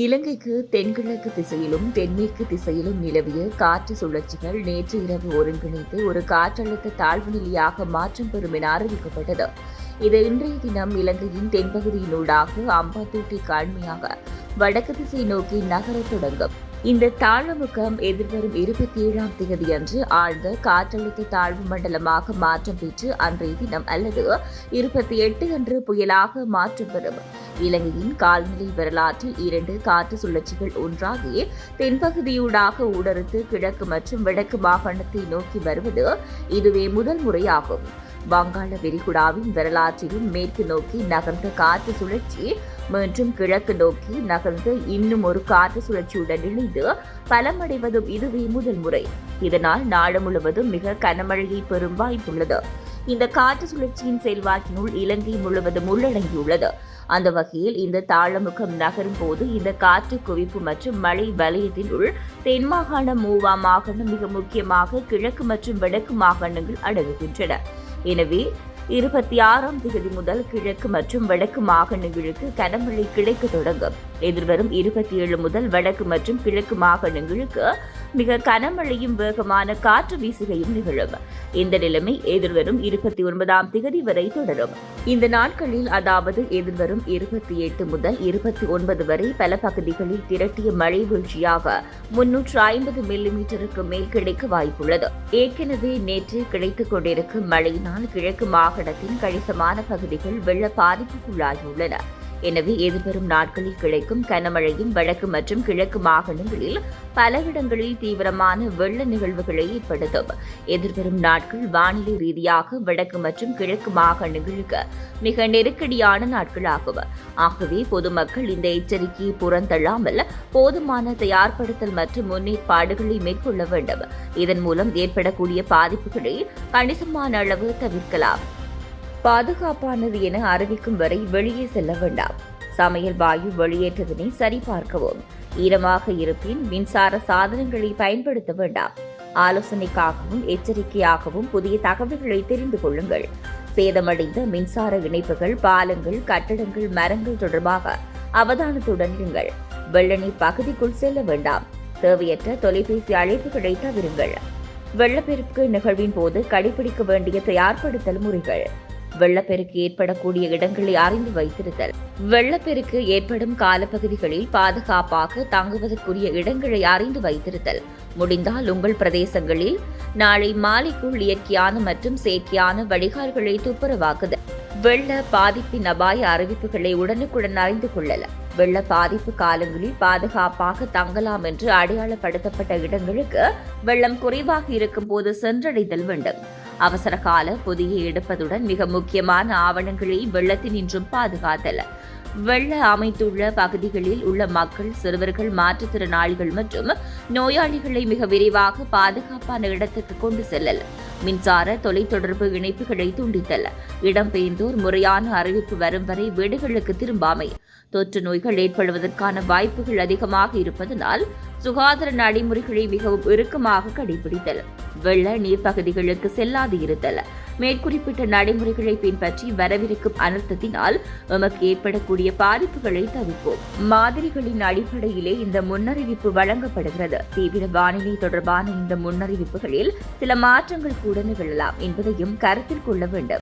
இலங்கைக்கு தென்கிழக்கு திசையிலும் தென்மேற்கு திசையிலும் நிலவிய காற்று சுழற்சிகள் நேற்று இரவு ஒருங்கிணைத்து ஒரு காற்றழுத்த தாழ்வு நிலையாக மாற்றம் பெறும் என அறிவிக்கப்பட்டது. இது இன்றைய தினம் இலங்கையின் தென்பகுதியினூடாக அம்பாத்தூட்டி காண்மையாக வடக்கு திசை நோக்கி நகரத் தொடங்கும். இந்த தாழ்வுமுகம் எதிர்வரும் இருபத்தி ஏழாம் தேதி அன்று ஆழ்ந்த காற்றழுத்த தாழ்வு மண்டலமாக மாற்றம் பெற்று அன்றைய தினம் அல்லது இருபத்தி எட்டு அன்று புயலாக மாற்றம் பெறும். இலங்கையின் கால்நிலை வரலாற்றில் இரண்டு காற்று சுழற்சிகள் ஒன்றாகி தென்பகுதியூடாக ஊடறுத்து கிழக்கு மற்றும் வடக்கு மாகாணத்தை நோக்கி வருவது இதுவே முதல் முறையாகும். வங்காள விரிகுடாவின் வரலாற்றிலும் மேற்கு நோக்கி நகர்ந்த காற்று சுழற்சி மீண்டும் கிழக்கு நோக்கி நகர்ந்து இன்னும் ஒரு காற்று சுழற்சியுடன் இணைந்து பலமடைவதும் இதுவே முதல் முறை. இதனால் நாடு முழுவதும் மிக கனமழையை பெறும் வாய்ப்புள்ளது. இந்த காற்று சுழற்சியின் செல்வாக்கினுள் இலங்கை முழுவதும் உள்ளடங்கியுள்ளது. அந்த வகையில் இந்த தாழமுகம் நகரும் போது இந்த காற்று குவிப்பு மற்றும் மழை வலயத்தினுள் உள் தென் மாகாண மூவா மாகாணம் மிக முக்கியமாக கிழக்கு மற்றும் வடக்கு மாகாணங்கள் அடங்குகின்றன. எனவே இருபத்தி ஆறாம் தேதி முதல் கிழக்கு மற்றும் வடக்கு மாகாணங்களுக்கு கனமழை கிடைக்க தொடங்கும். எதிர்வரும் இருபத்தி ஏழு முதல் வடக்கு மற்றும் கிழக்கு மாகாணங்களுக்கு மிக கனமழையும் வேகமான காற்று வீசுகையும் நிகழும். இந்த நிலைமை எதிர்வரும் இருபத்தி ஒன்பதாம் தேதி வரை தொடரும். இந்த நாட்களில் அதாவது எதிர்வரும் இருபத்தி எட்டு முதல் இருபத்தி ஒன்பது வரை பல பகுதிகளில் திரட்டிய மழை வீழ்ச்சியாக முன்னூற்று ஐம்பது மில்லிமீட்டருக்கு மேல் கிடைக்க வாய்ப்புள்ளது. ஏற்கனவே நேற்று கிடைத்துக் கொண்டிருக்கும் மழையினால் கிழக்கு மாகாணத்தின் கணிசமான பகுதிகள் வெள்ள பாதிப்புக்குள்ளாகியுள்ளன. எனவே எதிர்வரும் நாட்களில் கிடைக்கும் கனமழையும் வடக்கு மற்றும் கிழக்கு மாகாணங்களில் பல இடங்களில் தீவிரமான வெள்ள நிகழ்வுகளை ஏற்படுத்தும். எதிர்வரும் நாட்கள் வானிலை ரீதியாக வடக்கு மற்றும் கிழக்கு மாகாணங்களுக்கு மிக நெருக்கடியான நாட்களாகும். ஆகவே பொதுமக்கள் இந்த எச்சரிக்கையை புறந்தள்ளாமல் போதுமான தயார்படுத்தல் மற்றும் முன்னேற்பாடுகளை மேற்கொள்ள வேண்டும். இதன் மூலம் ஏற்படக்கூடிய பாதிப்புகளை கணிசமான அளவு தவிர்க்கலாம். பாதுகாப்பானது என அறிவிக்கும் வரை வெளியே செல்ல வேண்டாம். சமையல் வாயு வெளியேற்றதனை சரிபார்க்கவும். ஈரமாக இருப்பின் மின்சார சாதனங்களை பயன்படுத்த வேண்டாம். ஆலோசனைக்காகவும் எச்சரிக்கையாகவும் புதிய தகவல்களை தெரிந்து கொள்ளுங்கள். சேதமடைந்த மின்சார இணைப்புகள் பாலங்கள் கட்டடங்கள் மரங்கள் தொடர்பாக அவதானத்துடன் இருங்கள். வெள்ளநீர் பகுதிக்குள் செல்ல வேண்டாம். தேவையற்ற தொலைபேசி அழைப்புகளை தவிருங்கள். வெள்ளப்பெருக்கு நிகழ்வின் போது கடைபிடிக்க வேண்டிய தயார்படுத்தல் முறைகள். வெள்ளப்பெருக்கு ஏற்படக்கூடிய இடங்களை அறிந்து வைத்திருத்தல். வெள்ளப்பெருக்கு ஏற்படும் காலப்பகுதிகளில் பாதுகாப்பாக தங்குவதற்குரிய இடங்களை அறிந்து வைத்திருத்தல். முடிந்தால் உங்கள் பிரதேசங்களில் நாளை மாலைக்குள் இயற்கையான மற்றும் செயற்கையான வடிகால்களை துப்புரவாக்குதல். வெள்ள பாதிப்பின் அபாய அறிவிப்புகளை உடனுக்குடன் அறிந்து கொள்ளல. வெள்ள பாதிப்பு காலங்களில் பாதுகாப்பாக தங்கலாம் என்று அடையாளப்படுத்தப்பட்ட இடங்களுக்கு வெள்ளம் குறைவாக இருக்கும் போது சென்றடைதல் வேண்டும். அவசர கால பொதியை எடுப்பதுடன் மிக முக்கியமான ஆவணங்களை வெள்ளத்தினின்றும் பாதுகாத்தல். வெள்ள அமைத்துள்ள பகுதிகளில் உள்ள மக்கள் சிறுவர்கள் மாற்றுத்திறனாளிகள் மற்றும் நோயாளிகளை மிக விரைவாக பாதுகாப்பான இடத்துக்கு கொண்டு செல்லல். மின்சார தொலைத்தொடர்பு இணைப்புகளை துண்டித்தல். இடம்பெயர்ந்தோர் முறையான அறிவிப்பு வரும் வரை வீடுகளுக்கு திரும்பாமை. தொற்று நோய்கள் ஏற்படுவதற்கான வாய்ப்புகள் அதிகமாக இருப்பதனால் சுகாதார நடைமுறைகளை மிகவும் இறுக்கமாக கடைபிடித்தல். வெள்ள நீர்ப்பகுதிகளுக்கு செல்லாது இருத்தல். மேற்குறிப்பிட்ட நடைமுறைகளை பின்பற்றி வரவிருக்கும் அனர்த்தத்தினால் எமக்கு ஏற்படக்கூடிய பாதிப்புகளை தவிர்ப்போம். மாதிரிகளின் அடிப்படையிலே இந்த முன்னறிவிப்பு வழங்கப்படுகிறது. தீவிர வானிலை தொடர்பான இந்த முன்னறிவிப்புகளில் சில மாற்றங்கள் கூட நிகழலாம் என்பதையும் கருத்தில் கொள்ள வேண்டும்.